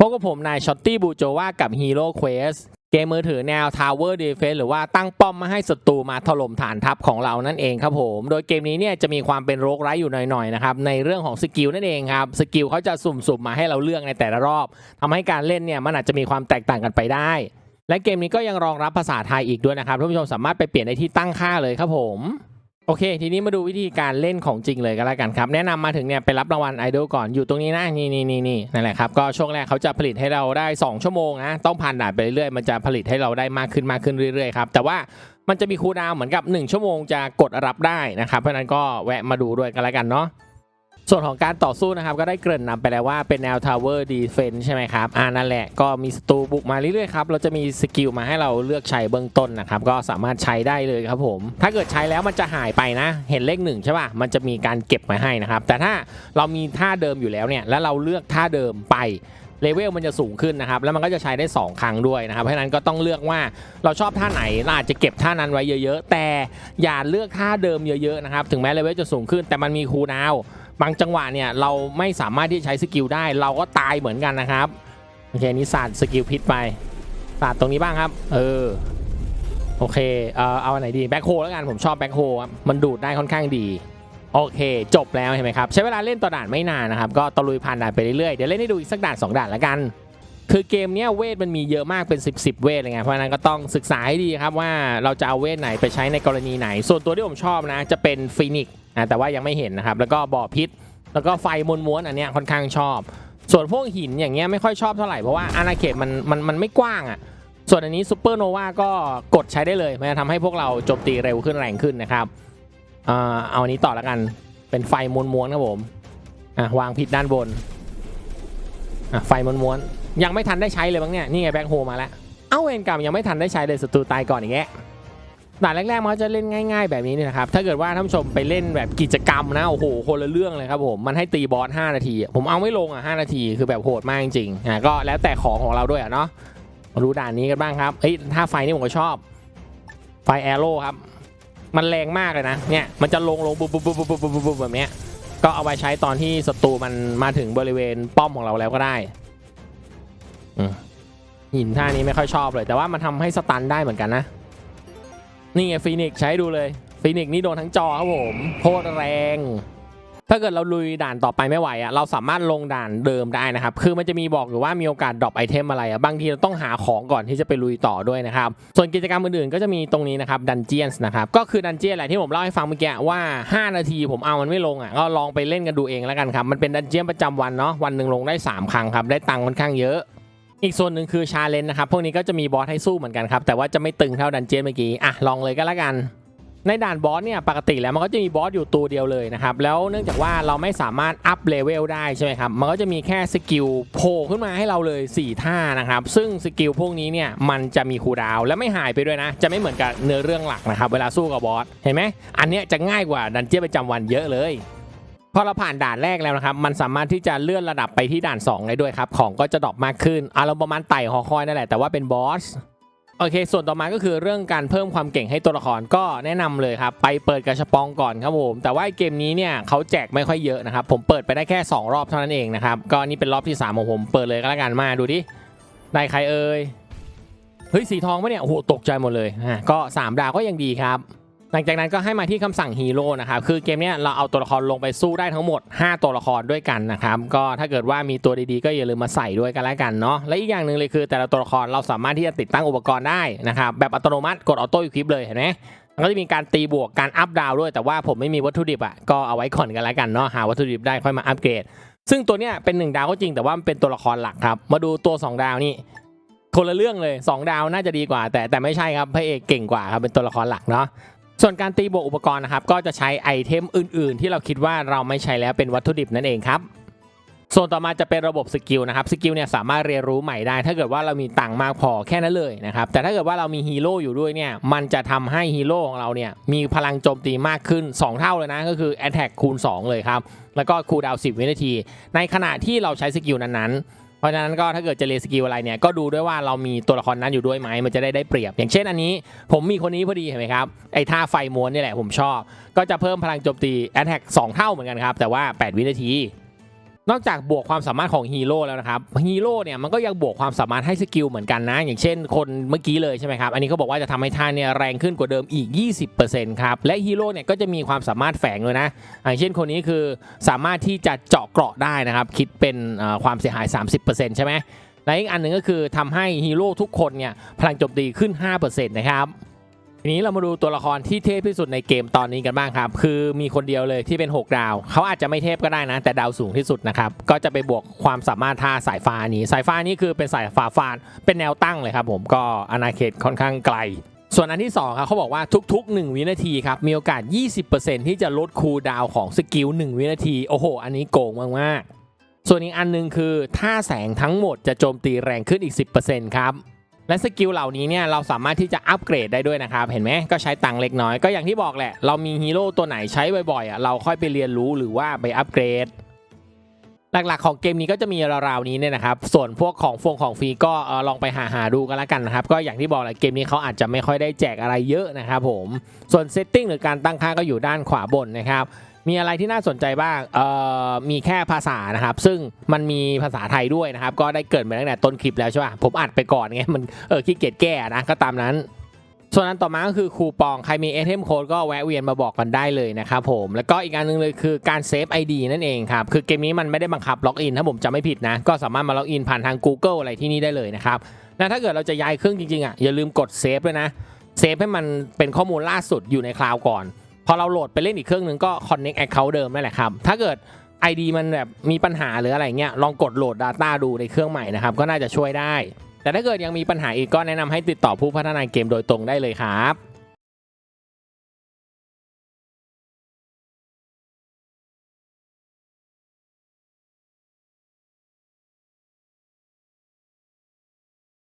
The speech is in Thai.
พบกับผมนายช็อตตี้บูโจว่ากับ Hero Quest เกมมือถือแนว Tower Defense หรือว่าตั้งป้อมมาให้ศัตรูมาถล่มฐานทัพของเรานั่นเองครับผม โดยเกมนี้เนี่ยจะมีความเป็นโรคไร้อยู่หน่อยๆนะครับในเรื่องของสกิลนั่นเองครับสกิลเขาจะสุ่มๆมาให้เราเลือกในแต่ละรอบทำให้การเล่นเนี่ยมันอาจจะมีความแตกต่างกันไปได้ และเกมนี้ก็ยังรองรับภาษาไทยอีกด้วยนะครับท่านผู้ชมสามารถไปเปลี่ยนได้ที่ตั้งค่าเลยครับผม โอเค ทีนี้มาดูวิธีการเล่นของจริงเลยก็แล้วกันครับ แนะนำมาถึงเนี่ยไปรับรางวัลไอดอลก่อนอยู่ตรงนี้นะนี่นี่นี่นี่นั่นแหละครับ ก็ช่วงแรกเขาจะผลิตให้เราได้ 2 ชั่วโมงนะต้องผ่านด่านไปเรื่อยๆ มันจะผลิตให้เราได้มากขึ้นมากขึ้นเรื่อยๆครับแต่ว่ามันจะมีคูลดาวเหมือนกับ 1 ชั่วโมงจะกดรับได้นะครับเพราะฉะนั้นก็แวะมาดูด้วยกันแล้วกันเนาะ ส่วนของการต่อสู้นะครับ ก็ได้เกริ่นนำไปแล้วว่าเป็นแนว Tower Defense ใช่ไหมครับอ่านั่นแหละก็มีศัตรูบุกมาเรื่อยๆครับ เราจะมีสกิลมาให้เราเลือกใช้เบื้องต้นนะครับ ก็สามารถใช้ได้เลยครับผม ถ้าเกิดใช้แล้วมันจะหายไปนะ เห็นเลขหนึ่งใช่ป่ะ มันจะมีการเก็บมาให้นะครับ แต่ถ้าเรามีท่าเดิมอยู่แล้วเนี่ย แล้วเราเลือกท่าเดิมไปเลเวลมันจะสูงขึ้นนะครับ แล้วมันก็จะใช้ได้ 2 ครั้งด้วยนะครับ เพราะฉะนั้นก็ต้องเลือกว่าเราชอบท่าไหนเราอาจจะเก็บท่านั้นไว้เยอะ ๆ แต่อย่าเลือกท่าเดิมเยอะๆนะครับ ถึงแม้เลเวลจะสูงขึ้น แต่มันมีคูลดาวน์ บางจังหวะเนี่ยเราไม่สามารถที่จะใช้สกิลได้ เราก็ตายเหมือนกันนะครับโอเคนี่ศาสตร์สกิลพิษไปศาสตร์ตรงนี้บ้างครับ เออโอเคเออเอาอันไหนดีแบ็คโฮแล้วกันผมชอบแบ็คโฮครับมันดูดได้ค่อนข้างดีโอเค จบแล้วเห็นไหมครับใช้เวลาเล่นต่อด่านไม่นานนะครับก็ตะลุยผ่านด่านไปเรื่อยๆเดี๋ยวเล่นให้ดูอีกสักด่าน2ด่านละกัน คือเกมเนี้ยเวทมันมีเยอะมากเป็น 10บสเวทอะไงเพราะฉะนั้นก็ต้องศึกษาให้ดีครับว่าเราจะเอาเวทไหนไปใช้ในกรณีไหน ส่วนตัวที่ผมชอบนะจะเป็นฟีนิกซ์ นะแต่ว่ายังไม่เห็นนะครับ แล้วก็บ่อพิษ แล้วก็ไฟม้วนๆอันเนี้ยค่อนข้างชอบ ส่วนพวกหินอย่างเงี้ยไม่ค่อยชอบเท่าไหร่เพราะว่าอาณาเขตมันมันมันไม่กว้างอะส่วนอันนี้ซูเปอร์โนวาก็กดใช้ได้เลยมันจะทำให้พวกเราโจมตีเร็วขึ้นแรงขึ้นนะครับเอ่อเอาอันนี้ต่อแล้วกันเป็นไฟม้วนๆครับผมอะวางผิดด้านบนอะไฟม้วนๆยังไม่ทันได้ใช้เลยบ้างเนี่ยนี่ไงแบ็คโฮมาแล้วเอ้าเวนกรรมยังไม่ทันได้ใช้เลยศัตรูตายก่อนอย่างเงี้ย ด่านแรกๆมันจะเล่นง่าย ๆแบบนี้นี่นะครับถ้าเกิดว่าท่านผู้ชมไปเล่นแบบกิจกรรมนะโอ้โหคนละเรื่องเลยครับผมมันให้ตีบอส5นาที ผมเอาไม่ลงอะ5นาทีคือแบบโหดมากจริงๆอะก็แล้วแต่ของของเราด้วยอะเนาะมาดูด่านนี้กันบ้างครับเฮ้ยถ้าไฟนี่ผมก็ชอบ ไฟแอโร่ครับ มันแรงมากเลยนะเนี่ยมันจะลงลงปุ๊บปุ๊บปุ๊บบุบบุบแบบเนี้ยก็เอาไปใช้ตอนที่ศัตรูมันมาถึงบริเวณป้อมของเราแล้วก็ได้หินท่านี้ไม่ค่อยชอบเลย แต่ว่ามันทำให้สตันได้เหมือนกันนะ นี่ไงฟีนิกซ์ใช้ดูเลยฟีนิกซ์นี่โดนทั้งจอครับผมโคตรแรง ถ้าเกิดเราลุยด่านต่อไปไม่ไหวอะเราสามารถลงด่านเดิมได้นะครับ คือมันจะมีบอกอยู่ว่ามีโอกาสดรอปไอเทมอะไรอะบางทีเราต้องหาของก่อนที่จะไปลุยต่อด้วยนะครับ ส่วนกิจกรรมอื่นๆก็จะมีตรงนี้นะครับดันเจียนส์นะครับ ก็คือดันเจียนแหละที่ผมเล่าให้ฟังเมื่อกี้ว่า 5 นาทีผมเอามันไม่ลงอะก็ลองไปเล่นกันดูเองแล้วกันครับมันเป็นดันเจียนประจำวันเนาะวันหนึ่งลงได้ 3 ครั้งครับได้ตังค์ค่อนข้างเยอะ อีกส่วนหนึ่งคือชาเลนจ์นะครับ พวกนี้ก็จะมีบอสให้สู้เหมือนกันครับ แต่ว่าจะไม่ตึงเท่าดันเจียนเมื่อกี้ อะ ลองเลยก็แล้วกัน ในด่านบอสเนี่ยปกติแล้วมันก็จะมีบอสอยู่ตัวเดียวเลยนะครับ แล้วเนื่องจากว่าเราไม่สามารถอัพเลเวลได้ใช่ไหมครับ มันก็จะมีแค่สกิลโผล่ขึ้นมาให้เราเลย 4 ท่านะครับ ซึ่งสกิลพวกนี้เนี่ยมันจะมีคูดาวและไม่หายไปด้วยนะ จะไม่เหมือนกับเนื้อเรื่องหลักนะครับ เวลาสู้กับบอส เห็นไหมอันเนี้ยจะง่ายกว่าดันเจี้ยนประจำวันเยอะเลย พอเราผ่านด่านแรกแล้วนะครับ มันสามารถที่จะเลื่อนระดับไปที่ด่านสองได้ด้วยครับ ของก็จะดรอปมากขึ้นอารมณ์ประมาณไต่หอคอยนั่นแหละ แต่ว่าเป็นบอส โอเค ส่วนต่อมาก็คือเรื่องการเพิ่มความเก่งให้ตัวละครก็แนะนำเลยครับ ไปเปิดกระชปองก่อนครับผม แต่ว่าเกมนี้เนี่ยเขาแจกไม่ค่อยเยอะนะครับ ผมเปิดไปได้แค่ 2 รอบเท่านั้นเองนะครับ ก็นี่เป็นรอบที่ 3 ของผม เปิดเลยก็แล้วกันมาดูดิได้ใครเอ่ย เฮ้ยสีทองปะเนี่ย โอ้โหตกใจหมดเลย อะก็ 3 ดาวก็ยังดีครับ ลังจากนั้นก็ให้มาที่คำสั่งฮีโร่นะครับคือเกมนี้เราเอาตัวละครลงไปสู้ได้ทั้งหมด 5 ตัวละครด้วยกันนะครับก็ถ้าเกิดว่ามีตัวดีๆ ก็อย่าลืมมาใส่ด้วยกันแล้วกันเนาะและอีกอย่างหนึ่งเลยคือ แต่ละตัวละครเราสามารถที่จะติดตั้งอุปกรณ์ได้นะครับแบบอัตโนมัติกดออโต้อีควิปเลยเห็นไหมมันก็จะมีการตีบวกการอัพดาวด้วยแต่ว่าผมไม่มีวัตถุดิบอะก็เอาไว้ก่อนกันแล้วกันเนาะหาวัตถุดิบได้ค่อยมาอัปเกรด ซึ่งตัวเนี้ยเป็น 1 ดาวก็จริงแต่ว่ามันเป็นตัวละครหลักครับ มาดูตัว 2 ดาวนี่คนละเรื่องเลย 2 ดาวน่าจะดีกว่า แต่แต่ไม่ใช่ครับพระเอกเก่งกว่าครับเป็นตัวละครหลักเนาะ ส่วนการตีบวกอุปกรณ์นะครับก็จะใช้ไอเทมอื่นๆ ที่เราคิดว่าเราไม่ใช้แล้วเป็นวัตถุดิบนั่นเองครับส่วนต่อมาจะเป็นระบบสกิลนะครับสกิลเนี่ยสามารถเรียนรู้ใหม่ได้ ถ้าเกิดว่าเรามีตังค์มากพอแค่นั้นเลยนะครับแต่ถ้าเกิดว่าเรามีฮีโร่อยู่ด้วยเนี่ยมันจะทำให้ฮีโร่ของเราเนี่ยมีพลังโจมตีมากขึ้น 2 เท่าเลยนะก็คือ Attack คูณ 2 เลยครับแล้วก็คูลดาวน์10 วินาที ในขณะที่เราใช้สกิลนั้นๆ ราะฉะนั้นก็ถ้าเกิดจะเลสกิลอะไรเนี่ยก็ดูด้วยว่าเรามีตัวละครนั้นอยู่ด้วยไหมมันจะได้ได้เปรียบ อย่างเช่นอันนี้ผมมีคนนี้พอดีเห็นไหมครับไอ้ท่าไฟม้วนนี่แหละผมชอบ ก็จะเพิ่มพลังโจมตี Attack 2เท่าเหมือนกันครับแต่ว่า 8 วินาที นอกจากบวกความสามารถของฮีโร่แล้วนะครับฮีโร่เนี่ยมันก็ยังบวกความสามารถให้สกิลเหมือนกันนะ อย่างเช่นคนเมื่อกี้เลยใช่ไหมครับ อันนี้เขาบอกว่าจะทำให้ท่านเนี่ยแรงขึ้นกว่าเดิมอีก 20%ครับ และฮีโร่เนี่ยก็จะมีความสามารถแฝงเลยนะ อย่างเช่นคนนี้คือสามารถที่จะเจาะเกราะได้นะครับ คิดเป็นความเสียหาย 30%ใช่ไหมและอีกอันหนึ่งก็คือทำให้ฮีโร่ทุกคนเนี่ยพลังโจมตีขึ้น 5%นะครับ ทีนี้เรามาดูตัวละครที่เทพที่สุดในเกมตอนนี้กันบ้างครับ คือมีคนเดียวเลยที่เป็น 6 ดาว เขาอาจจะไม่เทพก็ได้นะ แต่ดาวสูงที่สุดนะครับ ก็จะไปบวกความสามารถท่าสายฟ้านี้ สายฟ้านี้คือเป็นสายฟ้าฟาดเป็นแนวตั้งเลยครับผม ก็อาณาเขตค่อนข้างไกลส่วนอันที่2ครับเขาบอกว่าทุกๆ 1 วินาทีครับ มีโอกาส 20%ที่จะลดคูดาวของสกิล1วินาที โอ้โห อันนี้โกงมากๆส่วนอีกอันหนึงคือท่าแสงทั้งหมดจะโจมตีแรงขึ้นอีก 10%ครับ และสกิลเหล่านี้เนี่ยเราสามารถที่จะอัปเกรดได้ด้วยนะครับ เห็นไหมก็ใช้ตังค์เล็กน้อยก็อย่างที่บอกแหละ เรามีฮีโร่ตัวไหนใช้บ่อยๆอะเราค่อยไปเรียนรู้หรือว่าไปอัปเกรด หลักๆของเกมนี้ก็จะมีราวๆนี้เนี่ยนะครับ ส่วนพวกของฟงของฟรีก็ลองไปหาหาดูกันแล้วกันนะครับ ก็อย่างที่บอกแหละเกมนี้เขาอาจจะไม่ค่อยได้แจกอะไรเยอะนะครับผมส่วนเซตติ้งหรือการตั้งค่าก็อยู่ด้านขวาบนนะครับ มีอะไรที่น่าสนใจบ้างเอ่อมีแค่ภาษานะครับ ซึ่งมันมีภาษาไทยด้วยนะครับ ก็ได้เกิดมาตั้งแต่ต้นคลิปแล้วใช่ป่ะผมอัดไปก่อนไงมันเออขี้เกียจแก้นะก็ตามนั้นส่วนอันต่อมาก็คือคูปองใครมีเอทมโค้ดก็แวะเวียนมาบอกกันได้เลยนะครับผมแล้วก็อีกอันหนึงเลยคือการเซฟ ID นั่นเองครับคือเกมนี้มันไม่ได้บังคับล็อกอินถ้าผมจำไม่ผิดนะ ก็สามารถมาล็อกอินผ่านทาง Google อะไรที่นี่ได้เลยนะครับแล้วถ้าเกิดเราจะย้ายเครื่องจริงๆอะอย่าลืมกดเซฟด้วยนะเซฟให้มันเป็นข้อมูลล่าสุดอยู่ในคลาวด์ก่อน พอเราโหลดไปเล่นอีกเครื่องหนึงก็ connect account เดิมนั่นแหละครับ ถ้าเกิด ID มันแบบมีปัญหาหรืออะไรเงี้ยลองกดโหลด Data ดูในเครื่องใหม่นะครับ ก็น่าจะช่วยได้ แต่ถ้าเกิดยังมีปัญหาอีกก็แนะนำให้ติดต่อผู้พัฒนาเกมโดยตรงได้เลยครับ